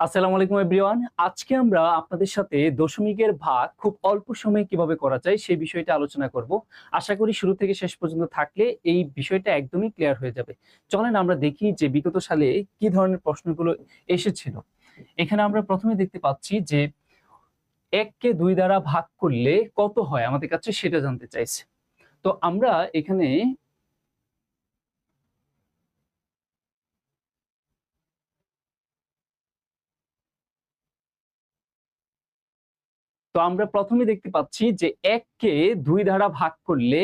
আসসালামু আলাইকুম এভরিওয়ান আজকে আমরা আপনাদের সাথে দশমিকের ভাগ খুব অল্প সময়ে কীভাবে করা যায় সেই বিষয়টা আলোচনা করব। আশা করি শুরু থেকে শেষ পর্যন্ত থাকলে এই বিষয়টা একদমই ক্লিয়ার হয়ে যাবে। চলেন আমরা দেখি যে বিগত সালে কি ধরনের প্রশ্নগুলো এসেছিল। এখানে আমরা প্রথমে দেখতে পাচ্ছি যে এককে দুই দ্বারা ভাগ করলে কত হয়? আমাদের কাছে সেটা জানতে চাইছে। তো আমরা এখানে তো আমরা প্রথমে দেখতে পাচ্ছি যে এককে দুই দ্বারা ভাগ করলে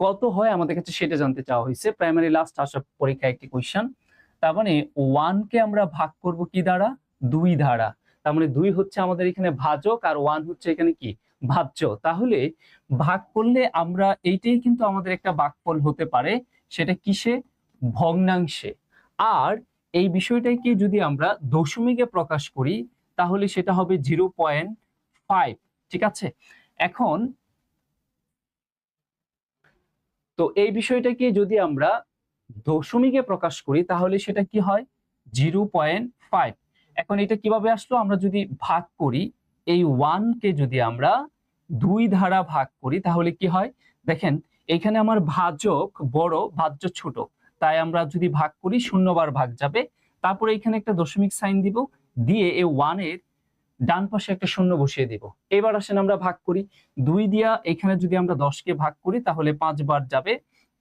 কত হয়? আমাদের কাছে সেটা জানতে চাওয়া হয়েছে। প্রাইমারি লাস্ট আসা পরীক্ষা একটি কোয়েশ্চেন তার মানে ওয়ানকে আমরা ভাগ করব কি দ্বারা? দুই দ্বারা। তার মানে দুই হচ্ছে আমাদের এখানে ভাজক আর ওয়ান হচ্ছে এখানে কি? ভাজ্য। তাহলে ভাগ করলে আমরা এইটাই কিন্তু আমাদের একটা ভাগফল হতে পারে, সেটা কিসে? ভগ্নাংশে। আর এই বিষয়টাকে যদি আমরা দশমিকে প্রকাশ করি, তাহলে সেটা হবে জিরো পয়েন্ট ফাইভ ঠিক আছে? এখন তো এই বিষয়টাকে যদি আমরা দশমিকে প্রকাশ করি, তাহলে সেটা কি হয়? জিরো এখন এটা কীভাবে আসলো? আমরা যদি ভাগ করি, এই ওয়ানকে যদি আমরা দুই ধারা ভাগ করি, তাহলে কি হয়? দেখেন, এখানে আমার ভাজক বড়, ভাজ্য ছোট। তাই আমরা যদি ভাগ করি শূন্যবার ভাগ যাবে। তারপরে এখানে একটা দশমিক সাইন দিব। দিয়ে এই ওয়ানের ডান পাশে একটা শূন্য বসিয়ে দিব। এবার আসেন আমরা ভাগ করি। দুই দিয়া এখানে যদি আমরা দশকে ভাগ করি, তাহলে পাঁচবার যাবে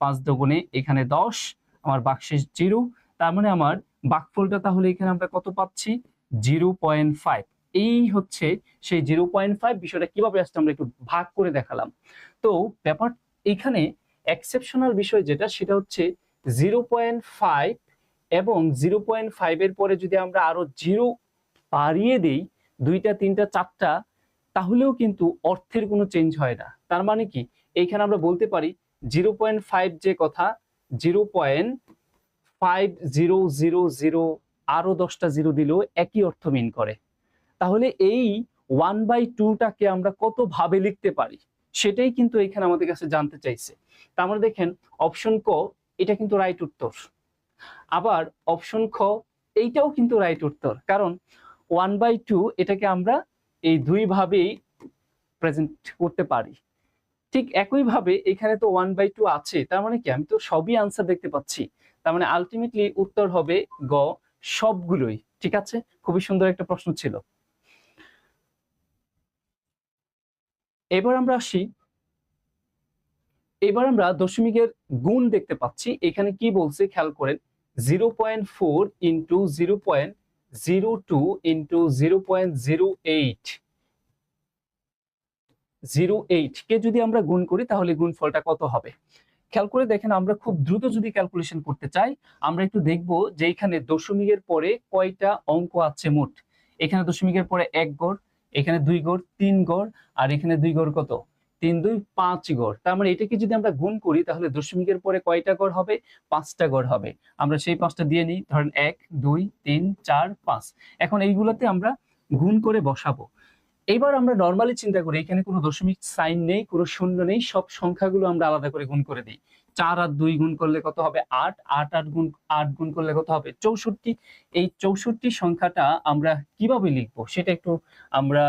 পাঁচ দগুণে এখানে দশ, আমার বাক্সেস জিরো। তার মানে আমার বাকফলটা তাহলে এখানে আমরা কত পাচ্ছি? Zero point five. এই হচ্ছে সেই জিরো পয়েন্ট ফাইভ বিষয়টা কীভাবে আসছে আমরা একটু ভাগ করে দেখালাম। তো ব্যাপার এখানে এক্সেপশনাল বিষয় যেটা, সেটা হচ্ছে জিরো পয়েন্ট ফাইভ এবং জিরো পয়েন্ট ফাইভের পরে যদি আমরা আরও জিরো বাড়িয়ে দিই দুইটা, তিনটা, চারটা, তাহলেও কিন্তু অর্থের কোনো চেঞ্জ হয় না। তার মানে কি? এইখানে আমরা বলতে পারি জিরো পয়েন্ট ফাইভ যে কথা zero point five zero zero zero আরও দশটা জিরো দিলেও একই অর্থ মিন করে। তাহলে এই ওয়ান বাই টুটাকে আমরা কত ভাবে লিখতে পারি? সেটাই কিন্তু এখানে আমাদের কাছে জানতে চাইছে। তার মানে দেখেন অপশন ক, এটা কিন্তু রাইট উত্তর। আবার অপশন খ, এইটাও কিন্তু রাইট উত্তর। কারণ ওয়ান বাই টু এটাকে আমরা এই দুই ভাবেই প্রেজেন্ট করতে পারি। ঠিক একইভাবে এখানে তো ওয়ান বাই টু আছে, তার মানে কি? আমি তো সবই আনসার দেখতে পাচ্ছি। তার মানে আলটিমেটলি উত্তর হবে গ, সবগুলোই। ঠিক আছে? খুবই সুন্দর একটা প্রশ্ন ছিল। এবার আমরা আসি। এবার আমরা দশমিকের গুণ দেখতে পাচ্ছি। এখানে কি বলছে? খেয়াল করেন zero point four into zero point zero two into zero point zero eight. Zero eight কে যদি আমরা গুণ করি, তাহলে গুণফলটা কত হবে? খেয়াল করে দেখেন, আমরা খুব দ্রুত যদি ক্যালকুলেশন করতে চাই, আমরা একটু দেখব যে এখানে দশমিকের পরে কয়টা অঙ্ক আছে মোট। এখানে দশমিকের পরে এক গড়, এখানে দুই গড়, তিন গড়, আর এখানে দুই গড় কত? তিন, দুই, পাঁচ গড়। তার মানে এটাকে যদি আমরা গুণ করি, তাহলে দশমিকের পরে কয়টা গড় হবে? পাঁচটা গড় হবে। আমরা সেই পাঁচটা দিয়ে নিই। ধরেন এক, দুই, তিন, চার, পাঁচ। এখন এইগুলোতে আমরা গুণ করে বসাবো। এবার আমরা নর্মালি চিন্তা করি, এখানে কোনো দশমিক সাইন নেই, কোনো শূন্য নেই, সব সংখ্যাগুলো আমরা আলাদা করে গুণ করে দিই। চার আর দুই গুণ করলে কত হবে? আট। আট আট গুণ আট গুণ করলে কত হবে? চৌষট্টি। এই চৌষট্টি সংখ্যাটা আমরা কীভাবে লিখব? সেটা একটু আমরা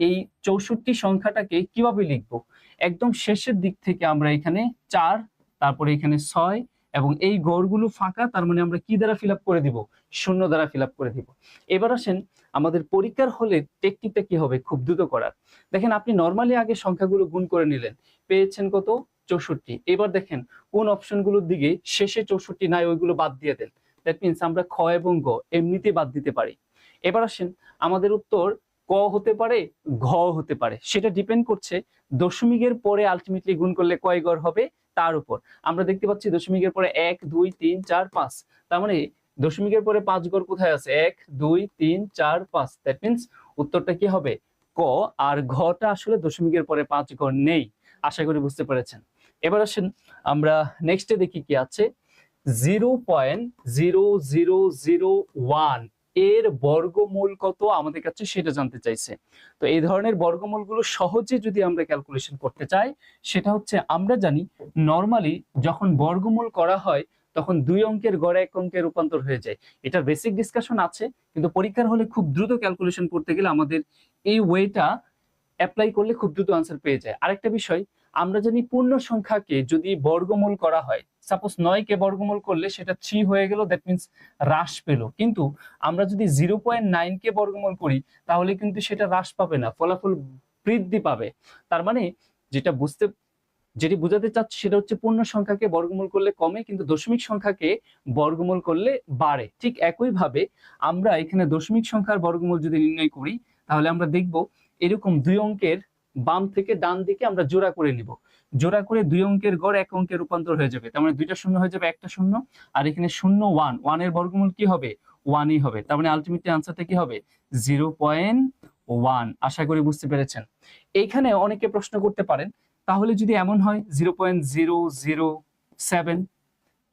এই চৌষট্টি সংখ্যাটাকে কীভাবে লিখব? একদম শেষের দিক থেকে আমরা এখানে চার, তারপরে এখানে ছয় এবং এই গড়গুলো ফাঁকা, তার মানে আমরা কি দ্বারা ফিল করে দিব? শূন্য দ্বারা ফিল করে দিব। এবার আসেন, আমাদের পরীক্ষার হলে টেকনিকটা কি হবে খুব দ্রুত করার। দেখেন, আপনি নর্মালি আগে সংখ্যাগুলো গুণ করে নিলেন, পেয়েছেন কত? চৌষট্টি। এবার দেখেন, কোন অপশনগুলোর দিকে শেষে চৌষট্টি নাই, ওইগুলো বাদ দিয়ে দেন। দ্যাট মিনস আমরা খ এবং গ এমনিতে বাদ দিতে পারি। এবার আসেন, আমাদের উত্তর ক হতে পারে, ঘ হতে পারে। সেটা ডিপেন্ড করছে দশমিকের পরে আলটিমেটলি গুণ করলে কয় গড় হবে? তার উপর। আমরা দেখতে পাচ্ছি দশমিকের পরে এক, দুই, তিন, চার, পাঁচ। তার মানে দশমিকের পরে পাঁচ গড় কোথায় আছে? এক, দুই, তিন, চার, পাঁচ। দ্যাট মিনস উত্তরটা কি হবে? ক। আর ঘটা আসলে দশমিকের পরে পাঁচ গড় নেই। আশা করি বুঝতে পেরেছেন। এবার আসেন আমরা নেক্সটে দেখি কি আছে। Zero point zero zero zero one এর বর্গমূল কত আমাদের কাছে সেটা জানতে চাইছে। তো এই ধরনের বর্গমূলগুলো সহজে যদি আমরা ক্যালকুলেশন করতে চাই, সেটা হচ্ছে আমরা জানি নর্মালি যখন বর্গমূল করা হয়, তখন দুই অঙ্কের গড়ে এক অঙ্কে রূপান্তর হয়ে যায়। এটা বেসিক ডিসকাশন আছে, কিন্তু পরীক্ষার হলে খুব দ্রুত ক্যালকুলেশন করতে গেলে আমাদের এই ওয়েটা অ্যাপ্লাই করলে খুব দ্রুত আনসার পেয়ে যায়। আরেকটা বিষয় আমরা জানি পূর্ণ সংখ্যাকে যদি বর্গমূল করা হয় সাপোজ নয় কে বর্গমূল করলে সেটা থ্রি হয়ে গেল দ্যাট মিনস হ্রাস পেল। কিন্তু আমরা যদি জিরো পয়েন্ট কে বর্গমূল করি, তাহলে কিন্তু সেটা হ্রাস পাবে না, ফলাফল বৃদ্ধি পাবে। তার মানে যেটা বুঝতে, যেটি বোঝাতে চাচ্ছি সেটা হচ্ছে পূর্ণ সংখ্যাকে বর্গমূল করলে কমে, কিন্তু দশমিক সংখ্যাকে বর্গমূল করলে বাড়ে। ঠিক একইভাবে আমরা এখানে দশমিক সংখ্যার বর্গমূল যদি নির্ণয় করি, তাহলে আমরা দেখব এরকম দুই অঙ্কের বাম থেকে ডান দিকে আমরা জোড়া করে নিব। জোড়া করে দুই অঙ্কের গড় এক অঙ্কে রূপান্তর হয়ে যাবে। তার মানে দুইটা শূন্য হয়ে যাবে, একটা শূন্য। আর এখানে শূন্য ওয়ান, ওয়ানের বর্গমূল কি হবে? ওয়ানই হবে। তার মানে আলটিমেটলি আনসারটা কি হবে? Zero point one. আশা করি বুঝতে পেরেছেন। এইখানে অনেকে প্রশ্ন করতে পারেন, তাহলে যদি এমন হয় zero point zero zero seven,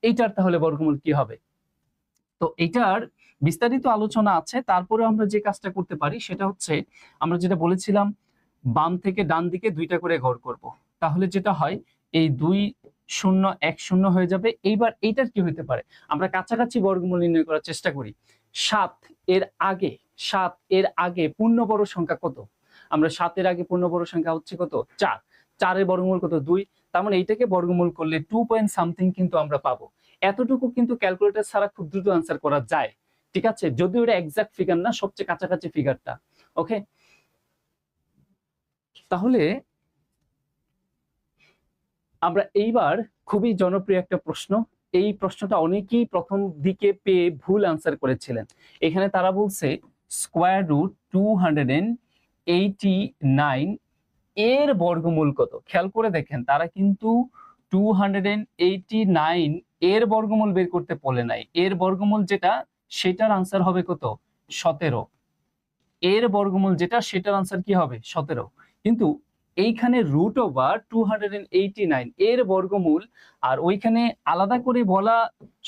এইটার তাহলে বর্গমূল কি হবে? তো এইটার বিস্তারিত আলোচনা আছে। তারপরে আমরা যে কাজটা করতে পারি, সেটা হচ্ছে আমরা যেটা বলেছিলাম বাম থেকে ডান দিকে দুইটা করে ঘর করব। তাহলে যেটা হয়, এই দুই শূন্য, এক শূন্য হয়ে যাবে। এইবার এইটার কি হতে পারে? আমরা কাছাকাছি বর্গমূল নির্ণয় করার চেষ্টা করি। সাত এর আগে, সাত এর আগে পূর্ণ বড় সংখ্যা কত? আমরা সাতের আগে পূর্ণ বড় সংখ্যা হচ্ছে কত? চার। চারের বর্গমূল কত? দুই। তার মানে এইটাকে বর্গমূল করলে টু পয়েন্ট সামথিং কিন্তু আমরা পাবো। এতটুকু কিন্তু ক্যালকুলেটর ছাড়া খুব দ্রুত আনসার করা যায়। ঠিক আছে? যদিও এটা এক্সাক্ট ফিগার না, সবচেয়ে কাছাকাছি ফিগারটা ওকে তাহলে আমরা এইবার খুবই জনপ্রিয় একটা প্রশ্ন। এই প্রশ্নটা অনেকেই প্রথম দিকে পেয়ে ভুল আনসার করেছিলেন। এখানে তারা বলছে square root two hundred and eighty nine এর বর্গমূল কত? খেয়াল করে দেখেন, তারা কিন্তু two hundred and eighty nine এর বর্গমূল বের করতে বলে নাই। এর বর্গমূল যেটা, সেটার আনসার হবে কত? সতেরো। এর বর্গমূল যেটা, সেটার আনসার কি হবে? সতেরো। কিন্তু এইখানে রুট ওভার টু এর বর্গমূল আর ওইখানে আলাদা করে বলা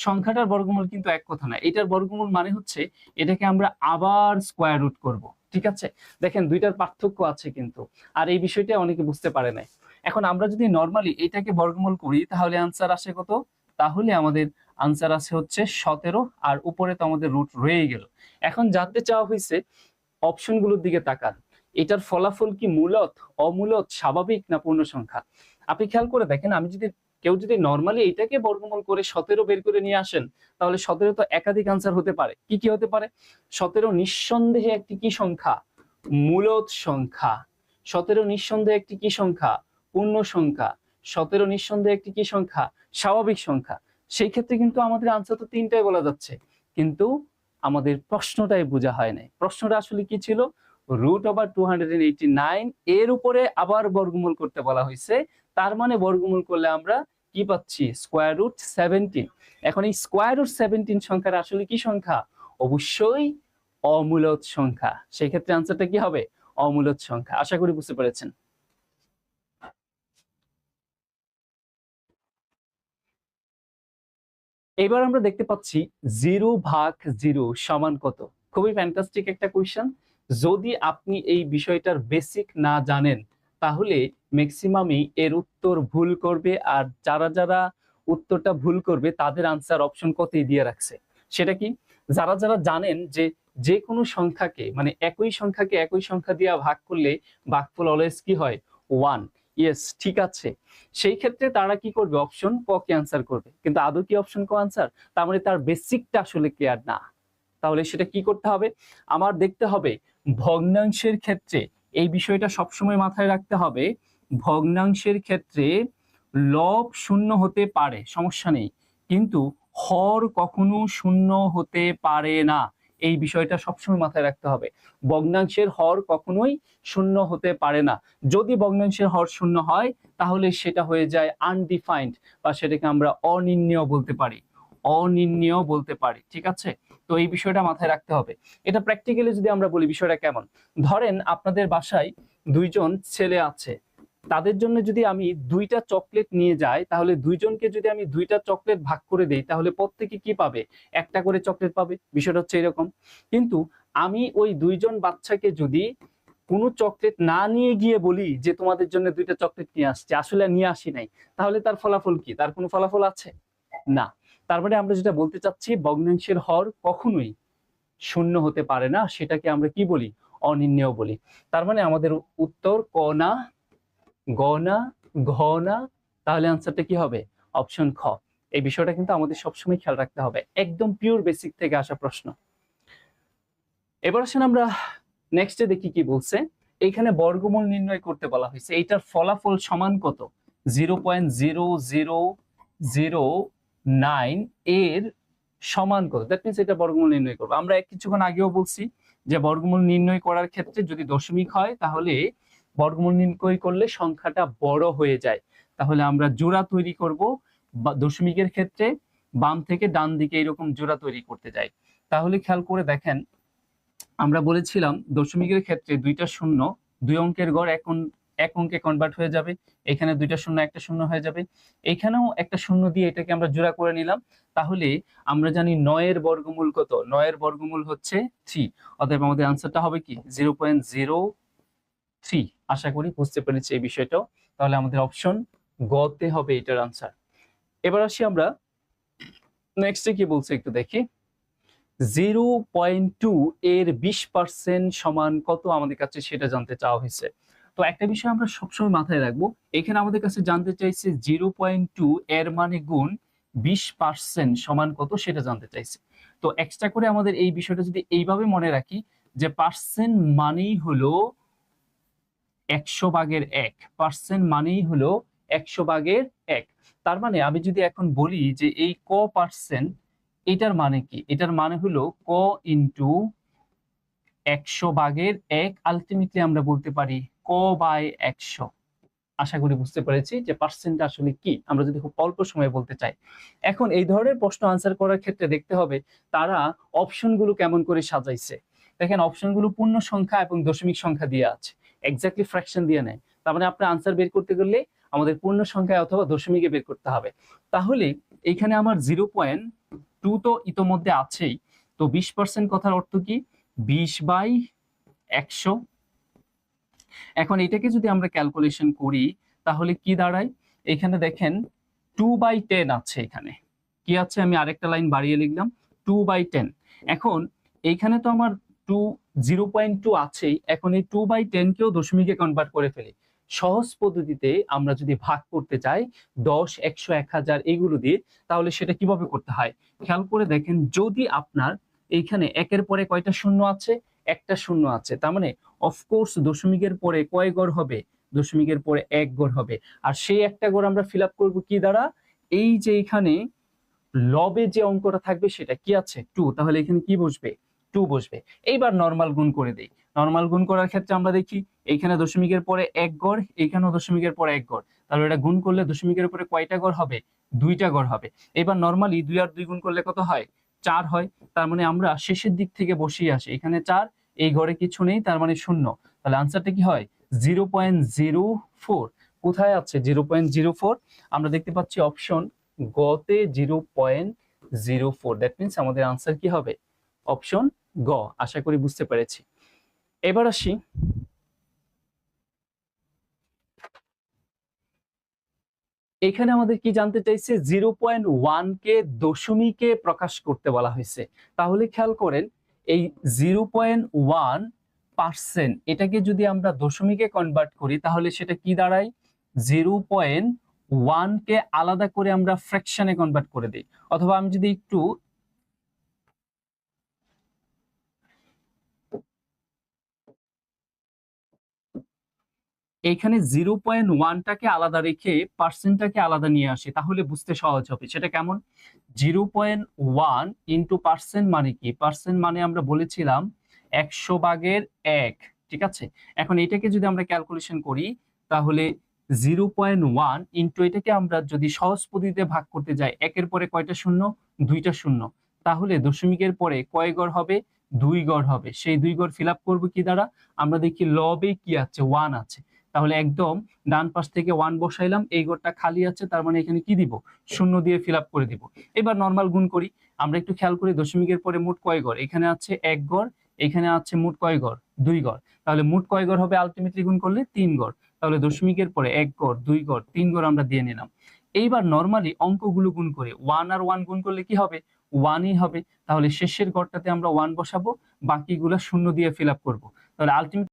সংখ্যাটার বর্গমূল কিন্তু এক কথা না। এটার বর্গমূল মানে হচ্ছে এটাকে আমরা আবার স্কোয়ার রুট করব, ঠিক আছে? দেখেন দুইটার পার্থক্য আছে কিন্তু, আর এই বিষয়টা অনেকে বুঝতে পারে নাই। এখন আমরা যদি নর্মালি এটাকে বর্গমূল করি, তাহলে আনসার আসে কত? তাহলে আমাদের আনসার আসে হচ্ছে সতেরো, আর উপরে তো আমাদের রুট রয়েই গেল। এখন জানতে চাওয়া হয়েছে অপশনগুলোর দিকে তাকান। এটার ফলাফল কি মূলত, অমূলত, স্বাভাবিক না পূর্ণ সংখ্যা আপনি খেয়াল করে দেখেন, আমি যদি, কেউ যদি নর্মালি এইটাকে বর্গমূল করে সতেরো বের করে নিয়ে আসেন, তাহলে সতেরো তো একাধিক আনসার হতে পারে। কি কি হতে পারে? সতেরো নিঃসন্দেহে একটি কি সংখ্যা? মূলত সংখ্যা। সতেরো নিঃসন্দেহে একটি কি সংখ্যা? পূর্ণ সংখ্যা সতেরো নিঃসন্দেহে একটি কি সংখ্যা? স্বাভাবিক সংখ্যা। সেই ক্ষেত্রে কিন্তু আমাদের আনসার তো তিনটাই বলা যাচ্ছে। কিন্তু আমাদের প্রশ্নটাই বোঝা হয় নাই। প্রশ্নটা আসলে কি ছিল? রুট ওভার টু এর উপরে আবার বর্গমূল করতে বলা হয়েছে। তার মানে বর্গমূল করলে আমরা কি পাচ্ছি? স্কোয়ার রুট সেভেন্টিন এখন এই স্কোয়ার রুট সেভেন্টিন সংখ্যার আসলে কি সংখ্যা? অবশ্যই অমূলত সংখ্যা। সেই ক্ষেত্রে আনসারটা কি হবে? অমূলত সংখ্যা। আশা করি বুঝতে পেরেছেন। এবার আমরা দেখতে পাচ্ছি জিরো ভাগ জিরো সমান কত? খুবই ফ্যান্টাস্টিক একটা কোয়েশ্চেন যদি আপনি এই বিষয়টার বেসিক না জানেন, তাহলে ম্যাক্সিমামই এর উত্তর ভুল করবে আর যারা যারা উত্তরটা ভুল করবে, তাদের আনসার অপশন কতই দিয়ে রাখছে? সেটা কি? যারা যারা জানেন যে যে কোনো সংখ্যাকে মানে একই সংখ্যাকে একই সংখ্যা দিয়ে ভাগ করলে ভাগফল অলওয়েজ কি হয়? ওয়ান ইয়েস ঠিক আছে। সেই ক্ষেত্রে তারা কি করবে? অপশন ক কে আনসার করবে? কিন্তু আদৌ কি অপশন ক আনসার তার মানে তার বেসিকটা আসলে ক্লিয়ার না। তাহলে সেটা কি করতে হবে? আমার দেখতে হবে ভগ্নাংশের ক্ষেত্রে এই বিষয়টা সবসময় মাথায় রাখতে হবে, ভগ্নাংশের ক্ষেত্রে লব শূন্য হতে পারে, সমস্যা নেই। কিন্তু হর কখনো শূন্য হতে পারে না, এই বিষয়টা সবসময় মাথায় রাখতে হবে। ভগ্নাংশের হর কখনোই শূন্য হতে পারে না। যদি ভগ্নাংশের হর শূন্য হয়, তাহলে সেটা হয়ে যায় আনডিফাইন্ড বা সেটাকে আমরা অনির্ণয় বলতে পারি। অনির্ণয় বলতে পারি, ঠিক আছে? তো এই বিষয়টা মাথায় রাখতে হবে। এটা প্র্যাকটিক্যালি যদি আমরা বলি বিষয়টা কেমন? ধরেন আপনাদের বাসায় দুইজন ছেলে আছে, তাদের জন্য যদি আমি দুইটা চকলেট নিয়ে যাই, তাহলে দুইজনকে যদি আমি দুইটা চকলেট ভাগ করে দেই, তাহলে প্রত্যেকে কি পাবে? একটা করে চকলেট পাবে, বিষয়টা হচ্ছে এরকম। কিন্তু আমি ওই দুইজন বাচ্চাকে যদি কোনো চকলেট না নিয়ে গিয়ে বলি যে তোমাদের জন্য দুইটা চকলেট নিয়ে আসছে, আসলে নিয়ে আসি নাই, তাহলে তার ফলাফল কি? তার কোনো ফলাফল আছে? না। তার মানে আমরা যেটা বলতে চাচ্ছি, ভগ্নাংশের হর কখনোই শূন্য হতে পারে না, সেটাকে আমরা কি বলি? অনির্ণেয় বলি। তার মানে আমাদের উত্তর ক না, গ না, ঘ না, তাহলে আনসারটা কি হবে? অপশন খ। এই বিষয়টা কিন্তু আমাদের সবসময় খেয়াল রাখতে হবে। একদম পিওর বেসিক থেকে আসা প্রশ্ন। এবার আসেন আমরা নেক্সটে দেখি কি বলছে। এইখানে বর্গমূল নির্ণয় করতে বলা হয়েছে। এইটার ফলাফল সমান কত? Zero point zero zero zero nine এর সমান কত? দ্যাট মিনস এটা বর্গমূল নির্ণয় করব। আমরা কিছুক্ষণ আগেও বলছি যে বর্গমূল নির্ণয় করার ক্ষেত্রে যদি দশমিক হয়, তাহলে বর্গমূল নির্ণয় করলে সংখ্যাটা বড় হয়ে যায়। তাহলে আমরা জোড়া তৈরি করব দশমিকের ক্ষেত্রে, বাম থেকে ডান দিকে এরকম জোড়া তৈরি করতে যাই। তাহলে খেয়াল করে দেখেন, আমরা বলেছিলাম দশমিকের ক্ষেত্রে দুইটা শূন্য, দুই অঙ্কের গড় অং- এক অঙ্কে কনভার্ট হয়ে যাবে, এখানে দুইটা শূন্য, একটা শূন্য হয়ে যাবে। এখানেও একটা শূন্য দিয়ে এটাকে আমরা জোড়া করে নিলাম। তাহলে আমরা জানি নয়ের বর্গমূল কত? নয়ের বর্গমূল হচ্ছে থ্রি অতএব আমাদের আনসারটা হবে কি? জিরো পয়েন্ট জিরো থ্রি আশা করি বুঝতে পেরেছি এই বিষয়টাও। তাহলে আমাদের অপশন গতে হবে এটার আনসার এবার আসি আমরা নেক্সটে কি বলছে একটু দেখি। জিরো পয়েন্ট টু এর বিশ পার্সেন্ট সমান কত আমাদের কাছে সেটা জানতে চাওয়া হয়েছে? তো একটা বিষয় আমরা সবসময় মাথায় রাখব, এখানে আমাদের কাছে জানতে চাইছে জিরো পয়েন্ট টু এর মানে গুণ বিশ পার্সেন্ট সমান কত সেটা জানতে চাইছে। তো এক্সট্রা করে আমাদের এই বিষয়টা যদি এইভাবে মনে রাখি যে পার্সেন্ট মানেই হলো একশো ভাগের এক, পার্সেন্ট মানেই হলো একশো ভাগের এক। তার মানে আমি যদি এখন বলি যে এই ক পার্সেন্ট, এটার মানে কি? এটার মানে হলো ক ইন্টু একশো ভাগের এক আলটিমেটলি আমরা বলতে পারি ক বাই একশো। আশা করি বুঝতে পেরেছি যে পার্সেন্ট আসলে কি। আমরা যদি খুব অল্প সময়ে বলতে চাই। এখন এই ধরনের প্রশ্ন আনসার করার ক্ষেত্রে দেখতে হবে তারা অপশনগুলো কেমন করে সাজাইছে। দেখেন অপশনগুলো পূর্ণ সংখ্যা এবং দশমিক সংখ্যা দিয়ে আছে। এক্স্যাক্টলি ফ্র্যাকশন দিয়ে নেয়। তার মানে আপনার আনসার বের করতে গেলে আমাদের পূর্ণ সংখ্যায় অথবা দশমিকে বের করতে হবে। তাহলে এইখানে আমার জিরো পয়েন্ট টু তো ইতোমধ্যে আছেই। তো বিশ পার্সেন্ট কথার অর্থ কি? বিশ বাই একশো এখন এটাকে যদি আমরা ক্যালকুলেশন করি, তাহলে কি দাঁড়ায়? এখানে দেখেন টু বাই টেন আছে এখানে। কি আছে? আমি আরেকটা লাইন বাড়িয়ে লিখলাম টু বাই টেন এখন এইখানে তো আমার টু জিরো পয়েন্ট টু আছেই, এখন এই টু বাই টেনকেও দশমিকে কনভার্ট করে ফেলি। সহজ পদ্ধতিতে আমরা যদি ভাগ করতে চাই, দশ, একশো, এক হাজার এগুলো দিয়ে, তাহলে সেটা কীভাবে করতে হয়? খেয়াল করে দেখেন, যদি আপনার এইখানে একের পরে কয়টা শূন্য আছে? একটা শূন্য আছে। তার মানে অফকোর্স দশমিকের পরে কয় গড় হবে? দশমিকের পরে এক গড় হবে। আর সেই একটা গড় আমরা ফিল আপ করব কি দ্বারা? এই যে এখানে লবে যে অঙ্কটা থাকবে সেটা কি আছে? টু তাহলে এখানে কি বসবে? টু বসবে। এইবার নর্মাল গুণ করে দেই। নর্মাল গুণ করার ক্ষেত্রে আমরা দেখি, এইখানে দশমিকের পরে এক গড়, এইখানেও দশমিকের পরে এক গড়। তাহলে এটা গুণ করলে দশমিকের উপরে কয়টা গড় হবে? দুইটা গড় হবে। এবার নর্মালি দুই আর দুই গুণ করলে কত হয়? চার হয়। তার মানে আমরা শেষের দিক থেকে বসিয়ে আসি। এখানে চার এই ঘরে কিছু নেই, তার মানে শূন্য। তাহলে আনসারটা কি হয়? জিরো পয়েন্ট জিরো ফোর কোথায় আছে জিরো পয়েন্ট জিরো ফোর আমরা দেখতে পাচ্ছি অপশন গতে zero point zero four that means আমাদের আনসার কি হবে? অপশন গ। আশা করি বুঝতে পেরেছি। এবার আসি। এখানে আমাদের কি জানতে চাইছে? জিরো পয়েন্ট ওয়ান কে দশমিকে প্রকাশ করতে বলা হয়েছে। তাহলে খেয়াল করেন এই জিরো পয়েন্ট ওয়ান পার্সেন্ট এটাকে যদি আমরা দশমিকে কনভার্ট করি, তাহলে সেটা কি দাঁড়ায়? জিরো পয়েন্ট ওয়ানকে আলাদা করে আমরা ফ্র্যাকশানে কনভার্ট করে দিই। অথবা আমি যদি একটু এখানে জিরো পয়েন্ট ওয়ানটাকে আলাদা রেখে পার্সেন্টটাকে আলাদা নিয়ে আসি, তাহলে বুঝতে সহজ হবে। সেটা কেমন? Zero point one into percent মানে কি? পার্সেন্ট মানে আমরা বলেছিলাম একশো ভাগের এক, ঠিক আছে? এখন এটাকে যদি আমরা ক্যালকুলেশন করি, তাহলে জিরো পয়েন্ট ওয়ান ইন্টু এটাকে আমরা যদি সহজ পদ্ধতিতে ভাগ করতে যাই, একের পরে কয়টা শূন্য? দুইটা শূন্য। তাহলে দশমিকের পরে কয় গড় হবে? দুই গড় হবে। সেই দুই গড় ফিল আপ করব কি দ্বারা? আমরা দেখি লবে কি আছে? ওয়ান আছে। তাহলে একদম ডান পাশ থেকে ওয়ান বসাইলাম, এই গড়টা খালি আছে, তার মানে এখানে কি দিব? শূন্য দিয়ে ফিল করে দিব। এবার নর্মাল গুণ করি। আমরা একটু খেয়াল করি, দশমিকের পরে মোট কয় গড়? এখানে আছে এক গড়, এখানে আছে মোট কয় গড়? দুই গড়। তাহলে মোট কয় গড় হবে আলটিমেটলি গুণ করলে তিন গড়। তাহলে দশমিকের পরে এক গড়, দুই গড়, তিন গড় আমরা দিয়ে নিলাম। এইবার নর্মালি অঙ্কগুলো গুণ করে ওয়ান আর ওয়ান গুণ করলে কি হবে? ওয়ানই হবে। তাহলে শেষের ঘরটাতে আমরা ওয়ান বসাবো, বাকিগুলো শূন্য দিয়ে ফিল করব। তাহলে আলটিমেট